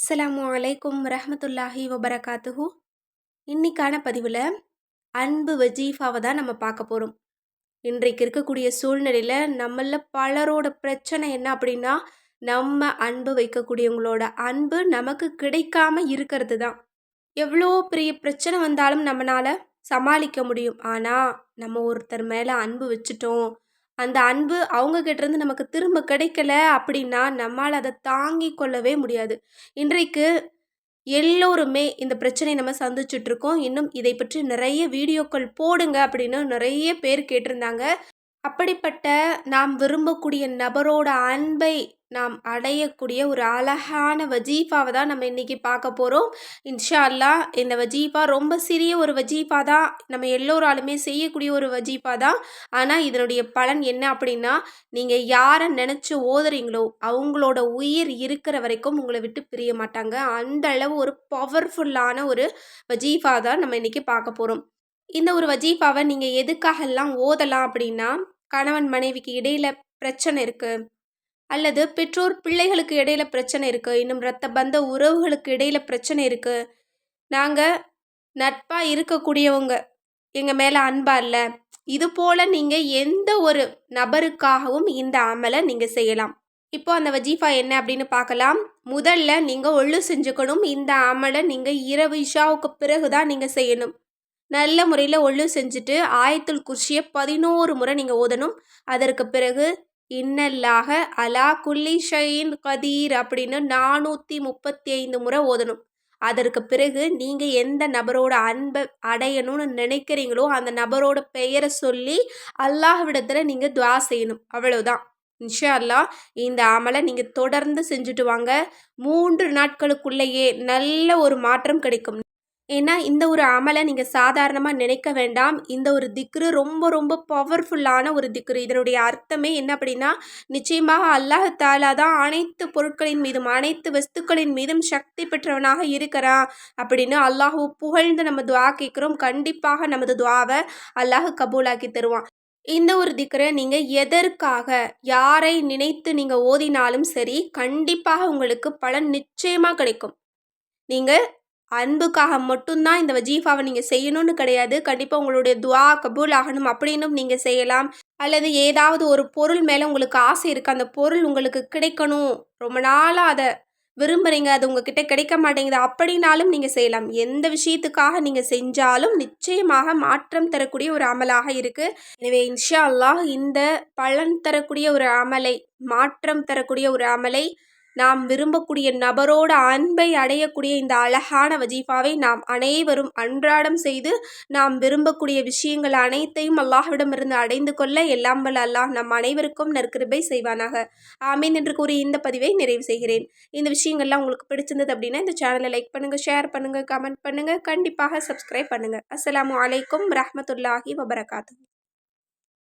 அஸ்லாமு அலைக்கும் ரஹமத்துல்லாஹி வபரகாத்துஹு. இன்னைக்கான பதிவில் அன்பு வஜீஃபாவை தான் நம்ம பார்க்க போகிறோம் இன்றைக்கு இருக்கக்கூடிய சூழ்நிலையில் நம்மள பலரோட பிரச்சனை என்ன அப்படின்னா நம்ம அன்பு வைக்கக்கூடியவங்களோட அன்பு நமக்கு கிடைக்காம இருக்கிறது தான். எவ்வளோ பெரிய பிரச்சனை வந்தாலும் நம்மளால் சமாளிக்க முடியும். ஆனால் நம்ம ஒருத்தர் மேலே அன்பு வச்சுட்டோம் அந்த அன்பு அவங்க கிட்டேருந்து நமக்கு திரும்ப கிடைக்கல அப்படின்னா நம்மால் அதை தாங்கி கொள்ளவே முடியாது. இன்றைக்கு எல்லோருமே இந்த பிரச்சனையை நம்ம சந்திச்சுட்ருக்கோம் இன்னும் இதை பற்றி நிறைய வீடியோக்கள் போடுங்க அப்படின்னு நிறைய பேர் கேட்டிருந்தாங்க. அப்படிப்பட்ட நாம் விரும்பக்கூடிய நபரோட அன்பை நாம் அடையக்கூடிய ஒரு அழகான வஜீஃபாவை தான் நம்ம இன்றைக்கி பார்க்க போகிறோம் இன்ஷா அல்லா இந்த வஜீஃபா ரொம்ப சிறிய ஒரு வஜீஃபா தான். நம்ம எல்லோராலுமே செய்யக்கூடிய ஒரு வஜீஃபா தான். ஆனால் இதனுடைய பலன் என்ன அப்படின்னா நீங்கள் யாரை நினச்சி ஓதுறீங்களோ அவங்களோட உயிர் இருக்கிற வரைக்கும் உங்களை விட்டு பிரிய மாட்டாங்க. அந்த அளவு ஒரு பவர்ஃபுல்லான ஒரு வஜீஃபா தான் நம்ம இன்றைக்கி பார்க்க போகிறோம் இந்த ஒரு வஜீஃபாவை நீங்கள் எதுக்காகலாம் ஓதலாம் அப்படின்னா கணவன் மனைவிக்கு இடையில பிரச்சனை இருக்குது அல்லது பெற்றோர் பிள்ளைகளுக்கு இடையில பிரச்சனை இருக்குது இன்னும் ரத்த பந்த உறவுகளுக்கு இடையில பிரச்சனை இருக்குது நாங்கள் நட்பாக இருக்கக்கூடியவங்க எங்கள் மேலே அன்பா இல்லை இது போல் நீங்கள் எந்த ஒரு நபருக்காகவும் இந்த அமலை நீங்கள் செய்யலாம். இப்போ அந்த வஜீஃபா என்ன அப்படின்னு பார்க்கலாம். முதல்ல நீங்கள் ஒழு செஞ்சுக்கணும். இந்த அமலை நீங்கள் இரவு இஷாவுக்கு பிறகு தான் நீங்கள் செய்யணும். நல்ல முறையில் ஒழு செஞ்சுட்டு ஆயத்துல் குர்ஷியை பதினோரு முறை நீங்கள் ஓதணும். அதற்கு பிறகு இன்னல்லாக அலா குல்லி ஷயின் கதீர் அப்படின்னு நானூற்றி முப்பத்தி ஐந்து முறை ஓதணும். அதற்கு பிறகு நீங்கள் எந்த நபரோட அன்பை அடையணும்னு நினைக்கிறீங்களோ அந்த நபரோட பெயரை சொல்லி அல்லாஹ்விடத்தில் நீங்கள் துவா செய்யணும். அவ்வளோதான் இன்ஷா அல்லா இந்த அமலை நீங்கள் தொடர்ந்து செஞ்சுட்டு வாங்க. மூன்று நாட்களுக்குள்ளேயே நல்ல ஒரு மாற்றம் கிடைக்கும். ஏன்னா இந்த ஒரு அமலை நீங்கள் சாதாரணமாக நினைக்க வேண்டாம். இந்த ஒரு திக்ரு ரொம்ப ரொம்ப பவர்ஃபுல்லான ஒரு திக்ரு. இதனுடைய அர்த்தமே என்ன அப்படின்னா நிச்சயமாக அல்லாஹாலா தான் அனைத்து பொருட்களின் மீதும் அனைத்து வஸ்துக்களின் மீதும் சக்தி பெற்றவனாக இருக்கிறான் அப்படின்னு அல்லாஹு புகழ்ந்து நம்ம துவா கேட்குறோம். கண்டிப்பாக நமது துவாவை அல்லாஹ் கபூலாக்கி தருவான். இந்த ஒரு திக்கரை நீங்கள் எதற்காக யாரை நினைத்து நீங்கள் ஓதினாலும் சரி கண்டிப்பாக உங்களுக்கு பலன் நிச்சயமாக கிடைக்கும். நீங்கள் அன்புக்காக மட்டும்தான் இந்த வஜீஃபாவை நீங்கள் செய்யணும்னு கிடையாது. கண்டிப்பாக உங்களுடைய துவா கபூல் ஆகணும் அப்படின்னும் நீங்கள் செய்யலாம். அல்லது ஏதாவது ஒரு பொருள் மேலே உங்களுக்கு ஆசை இருக்குது அந்த பொருள் உங்களுக்கு கிடைக்கணும். ரொம்ப நாளாக அதை விரும்புகிறீங்க அது உங்ககிட்ட கிடைக்க மாட்டேங்குது. அப்படின்னாலும் நீங்கள் செய்யலாம். எந்த விஷயத்துக்காக நீங்கள் செஞ்சாலும் நிச்சயமாக மாற்றம் தரக்கூடிய ஒரு அமலாக இருக்குது எனவே இன்ஷா அல்லாஹ் இந்த பலன் தரக்கூடிய ஒரு அமலை மாற்றம் தரக்கூடிய ஒரு அமலை நாம் விரும்பக்கூடிய நபரோட அன்பை அடையக்கூடிய இந்த அழகான வஜீஃபாவை நாம் அனைவரும் அன்றாடம் செய்து நாம் விரும்பக்கூடிய விஷயங்கள் அனைத்தையும் அல்லாஹ்விடமிருந்து அடைந்து கொள்ள எல்லாம் வல்ல அல்லாஹ் நம் அனைவருக்கும் நற்கிருபை செய்வானாக. ஆமீன் என்று கூறி இந்த பதிவை நிறைவு செய்கிறேன். இந்த விஷயங்கள்லாம் உங்களுக்கு பிடிச்சிருந்தது அப்படின்னா இந்த சேனலை லைக் பண்ணுங்கள் ஷேர் பண்ணுங்கள் கமெண்ட் பண்ணுங்கள் கண்டிப்பாக சப்ஸ்கிரைப் பண்ணுங்கள் அஸ்லாம் வலைக்கம் ரஹமத்துல்லாஹி வபரகாத்து